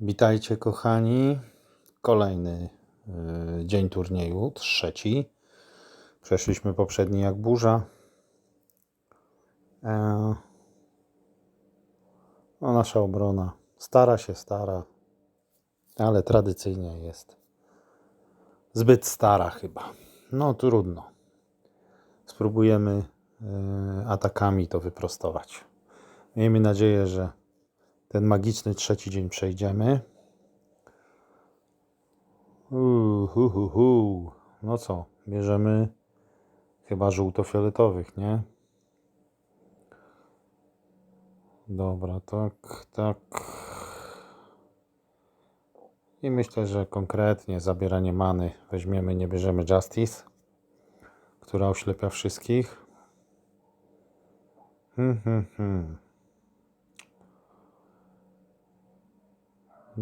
Witajcie kochani. Kolejny y, dzień turnieju, trzeci. Przeszliśmy poprzedni jak burza. E, no, nasza obrona stara się, stara, ale tradycyjnie jest zbyt stara chyba. No trudno. Spróbujemy y, atakami to wyprostować. Miejmy nadzieję, że ten magiczny trzeci dzień przejdziemy. Uuu, hu, hu, hu. No co, bierzemy chyba żółto-fioletowych, nie? Dobra, tak, tak. I myślę, że konkretnie zabieranie many weźmiemy, nie bierzemy Justice, która oślepia wszystkich. Hmm, hmm, hmm.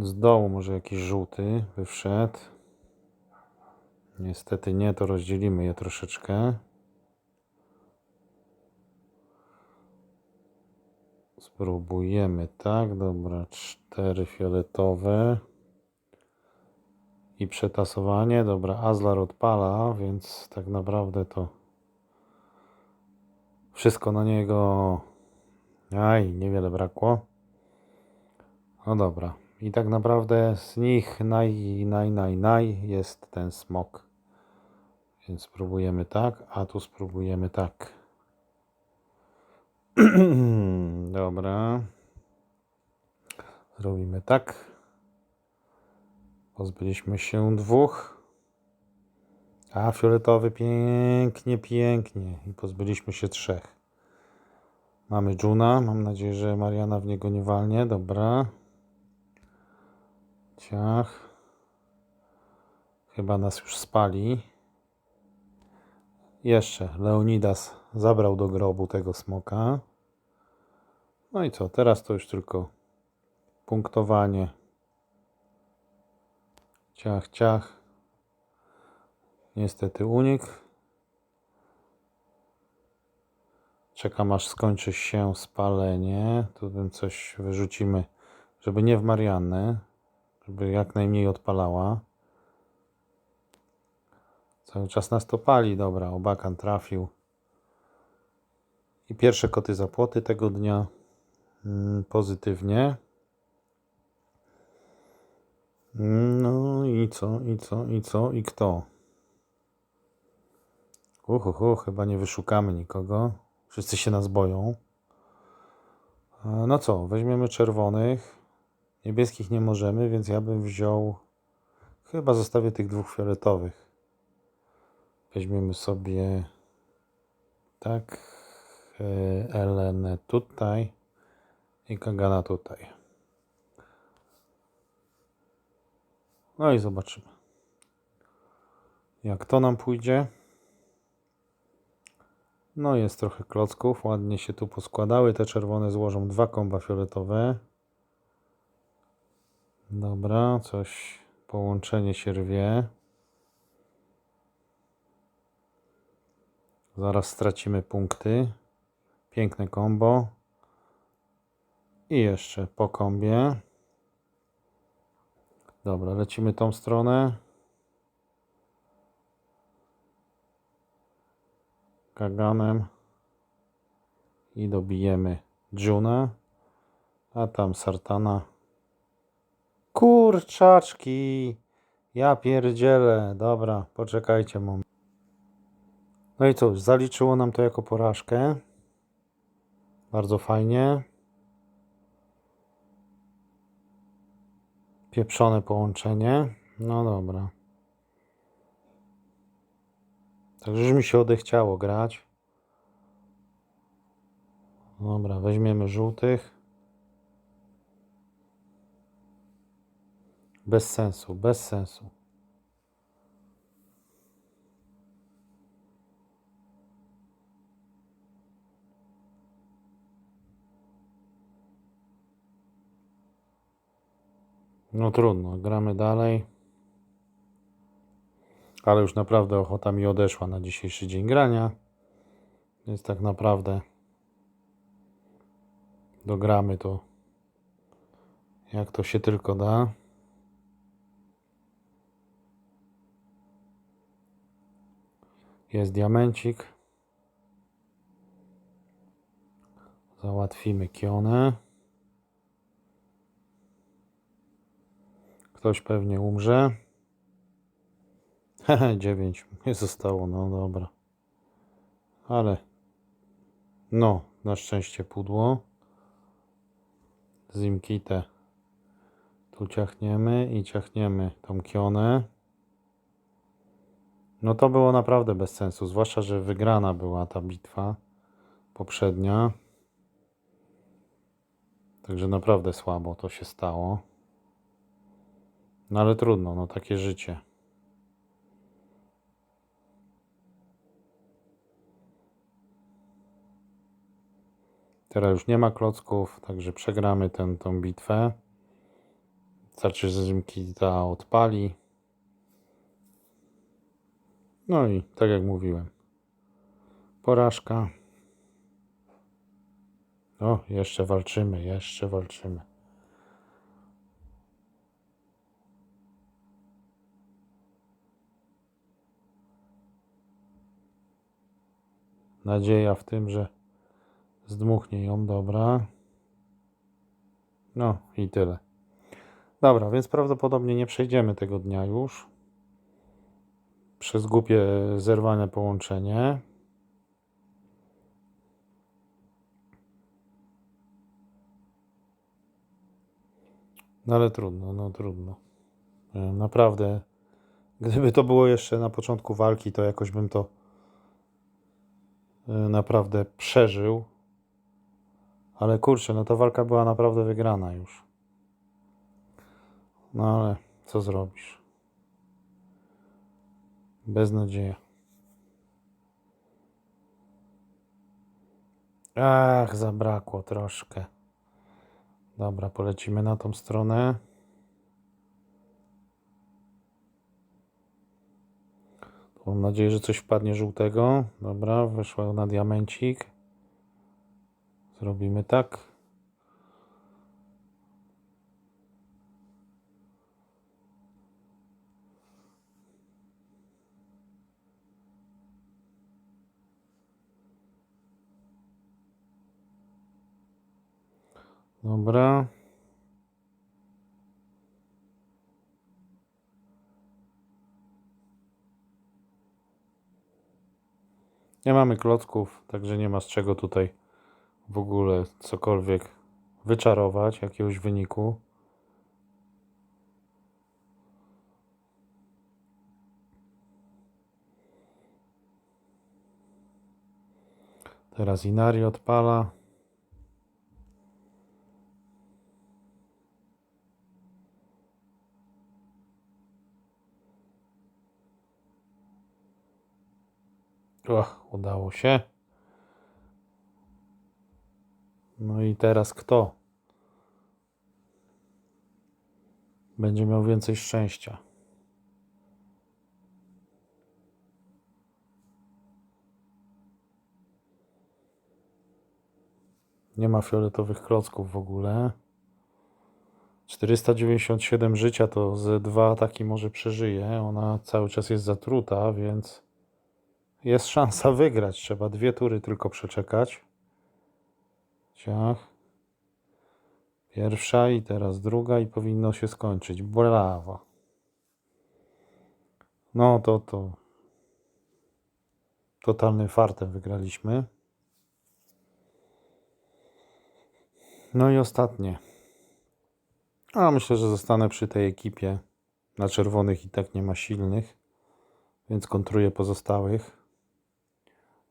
Z dołu może jakiś żółty by wszedł. Niestety nie, to rozdzielimy je troszeczkę. Spróbujemy, tak? Dobra, cztery fioletowe. I przetasowanie. Dobra, Azlar odpala, więc tak naprawdę to wszystko na niego. Aj, niewiele brakło. No dobra. I tak naprawdę z nich naj, naj, naj, naj jest ten smok. Więc spróbujemy tak, a tu spróbujemy tak. Dobra. Zrobimy tak. Pozbyliśmy się dwóch. A fioletowy pięknie, pięknie. I pozbyliśmy się trzech. Mamy Juna. Mam nadzieję, że Mariana w niego nie walnie. Dobra. Ciach. Chyba nas już spali. Jeszcze Leonidas zabrał do grobu tego smoka. No i co? Teraz to już tylko punktowanie. Ciach, ciach. Niestety unik. Czekam aż skończy się spalenie. Tu bym coś wyrzucimy, żeby nie w Mariannę żeby jak najmniej odpalała. Cały czas nas to pali, dobra, obakan trafił. I pierwsze koty za płoty tego dnia mm, pozytywnie. No i co, i co, i co, i kto? Uhuhu, chyba nie wyszukamy nikogo. Wszyscy się nas boją. No co, weźmiemy czerwonych. Niebieskich nie możemy, więc ja bym wziął. Chyba zostawię tych dwóch fioletowych. Weźmiemy sobie. Tak. e, Elenę tutaj. I Kagana tutaj. No i zobaczymy. Jak to nam pójdzie. No jest trochę klocków. Ładnie się tu poskładały. Te czerwone złożą dwa komba fioletowe. Dobra, coś, połączenie się rwie. Zaraz stracimy punkty. Piękne kombo. I jeszcze po kombie. Dobra, lecimy tą stronę. Kaganem. I dobijemy Juna. A tam Sartana. Kurczaczki. Ja pierdzielę. Dobra, poczekajcie moment. No i cóż, zaliczyło nam to jako porażkę. Bardzo fajnie. Pieprzone połączenie. No dobra. Także już mi się odechciało grać. Dobra, weźmiemy żółtych. Bez sensu, bez sensu. No trudno, gramy dalej. Ale już naprawdę ochota mi odeszła na dzisiejszy dzień grania. Więc tak naprawdę dogramy to jak to się tylko da. Jest diamencik. Załatwimy kionę. Ktoś pewnie umrze. Hehe, 9 nie zostało, no dobra. Ale no, na szczęście pudło. Zimkite. Tu ciachniemy i ciachniemy tą kionę. No to było naprawdę bez sensu, zwłaszcza, że wygrana była ta bitwa poprzednia. Także naprawdę słabo to się stało. No ale trudno, no takie życie. Teraz już nie ma klocków, także przegramy tę tą bitwę. Starczy, że Zimkita odpali. No i tak jak mówiłem. Porażka. O, jeszcze walczymy, jeszcze walczymy. Nadzieja w tym, że zdmuchnie ją, dobra. No i tyle. Dobra, więc prawdopodobnie nie przejdziemy tego dnia już. Przez głupie zerwane połączenie. No ale trudno, no trudno. E, Naprawdę, gdyby to było jeszcze na początku walki, to jakoś bym to e, naprawdę przeżył. Ale kurczę, no ta walka była naprawdę wygrana już. No ale co zrobisz? Beznadzieja. Ach, zabrakło troszkę. Dobra, polecimy na tą stronę. Mam nadzieję, że coś wpadnie żółtego. Dobra, weszła na diamencik. Zrobimy tak. Dobra. Nie mamy klocków, także nie ma z czego tutaj w ogóle cokolwiek wyczarować, jakiegoś wyniku. Teraz Inari odpala. Och, udało się. No i teraz kto? Będzie miał więcej szczęścia. Nie ma fioletowych klocków w ogóle. 497 życia to z dwa ataki może przeżyje. Ona cały czas jest zatruta, więc jest szansa wygrać. Trzeba dwie tury tylko przeczekać. Ciach. Pierwsza i teraz druga i powinno się skończyć. Brawo. No to to totalnym fartem wygraliśmy. No i ostatnie. A myślę, że zostanę przy tej ekipie. Na czerwonych i tak nie ma silnych, więc kontruję pozostałych.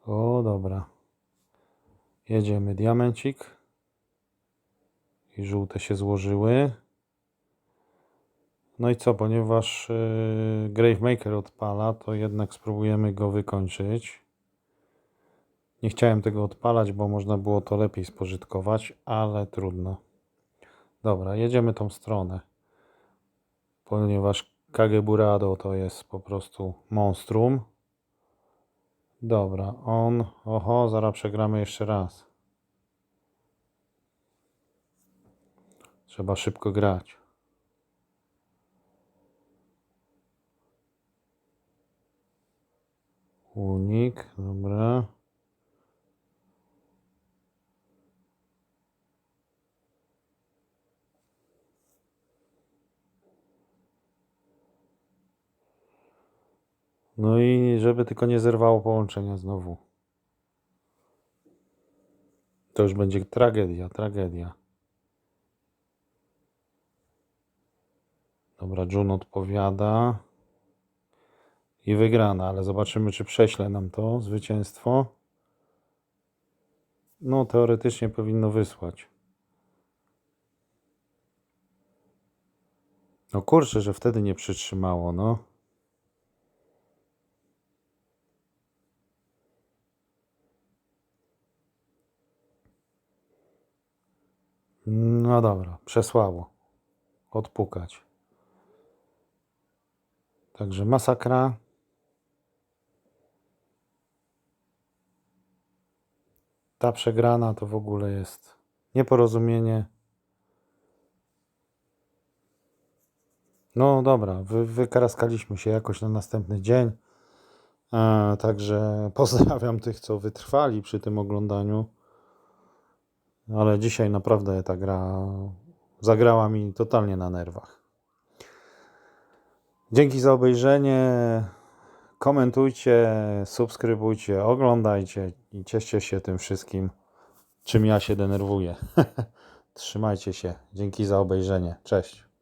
O, dobra. Jedziemy diamencik. I żółte się złożyły. No i co, ponieważ yy, Gravemaker odpala, to jednak spróbujemy go wykończyć. Nie chciałem tego odpalać, bo można było to lepiej spożytkować, ale trudno. Dobra, jedziemy tą stronę. Ponieważ Kageburado to jest po prostu monstrum. Dobra, on. Oho, zaraz przegramy jeszcze raz. Trzeba szybko grać. Unik, dobra. No i żeby tylko nie zerwało połączenia znowu. To już będzie tragedia, tragedia. Dobra, Jun odpowiada. I wygrana, ale zobaczymy, czy prześle nam to zwycięstwo. No, teoretycznie powinno wysłać. No kurczę, że wtedy nie przytrzymało, no. No dobra, przesłało. Odpukać. Także masakra. Ta przegrana to w ogóle jest nieporozumienie. No dobra, wy, wykaraskaliśmy się jakoś na następny dzień. E, także pozdrawiam tych, co wytrwali przy tym oglądaniu. Ale dzisiaj naprawdę ta gra zagrała mi totalnie na nerwach. Dzięki za obejrzenie. Komentujcie, subskrybujcie, oglądajcie i cieszcie się tym wszystkim, czym ja się denerwuję. Trzymajcie się. Dzięki za obejrzenie. Cześć.